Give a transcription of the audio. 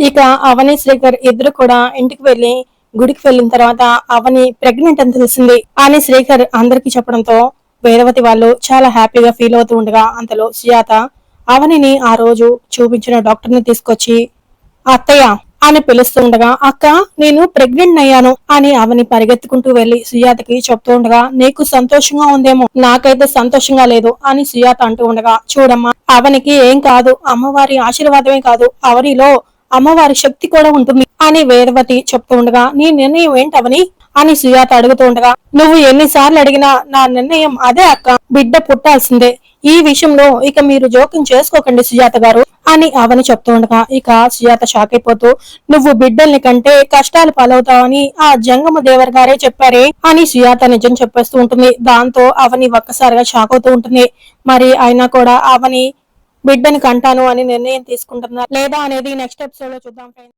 ఇక అవని శ్రీకర్ ఇద్దరు కూడా ఇంటికి వెళ్ళి గుడికి వెళ్ళిన తర్వాత అవని ప్రెగ్నెంట్ అని తెలిసింది. అని శ్రీకర్ అందరికి చెప్పడంతో వేదవతి వాళ్ళు చాలా హ్యాపీగా ఫీల్ అవుతూ ఉండగా అంతలో సుజాత అవనిని ఆ రోజు చూపించిన డాక్టర్ని తీసుకొచ్చి అత్తయ్య అని పిలుస్తూ ఉండగా అక్క నేను ప్రెగ్నెంట్ అయ్యాను అని అవని పరిగెత్తుకుంటూ వెళ్ళి సుజాతకి చెప్తూ ఉండగా నీకు సంతోషంగా ఉందేమో నాకైతే సంతోషంగా లేదు అని సుజాత అంటూ ఉండగా చూడమ్మా అవనికి ఏం కాదు అమ్మవారి ఆశీర్వాదమే కాదు అవనిలో అమ్మవారి శక్తి కూడా ఉంటుంది అని వేదవతి చెప్తూ ఉండగా నీ నిర్ణయం ఏంటవని? అని సుజాత అడుగుతూ ఉండగా నువ్వు ఎన్నిసార్లు అడిగినా నా నిర్ణయం అదే అక్క బిడ్డ పుట్టాల్సిందే. ఈ విషయంలో ఇక మీరు జోక్యం చేసుకోకండి సుజాత గారు అని అవని చెప్తూ ఉండగా ఇక సుజాత షాక్ అయిపోతూ నువ్వు బిడ్డల్ని కంటే కష్టాలు పాలవుతావని ఆ జంగమ దేవర్ గారే చెప్పారే అని సుజాత నిజం చెప్పేస్తూ ఉంటుంది. దాంతో అవని ఒక్కసారిగా షాక్ అవుతూ ఉంటుంది. మరి అయినా కూడా అవని బిడ్డని కంటాను అని నిర్ణయం తీసుకుంటున్నారు. లేదా అనేది నెక్స్ట్ ఎపిసోడ్లో చూద్దాం ఫ్రెండ్స్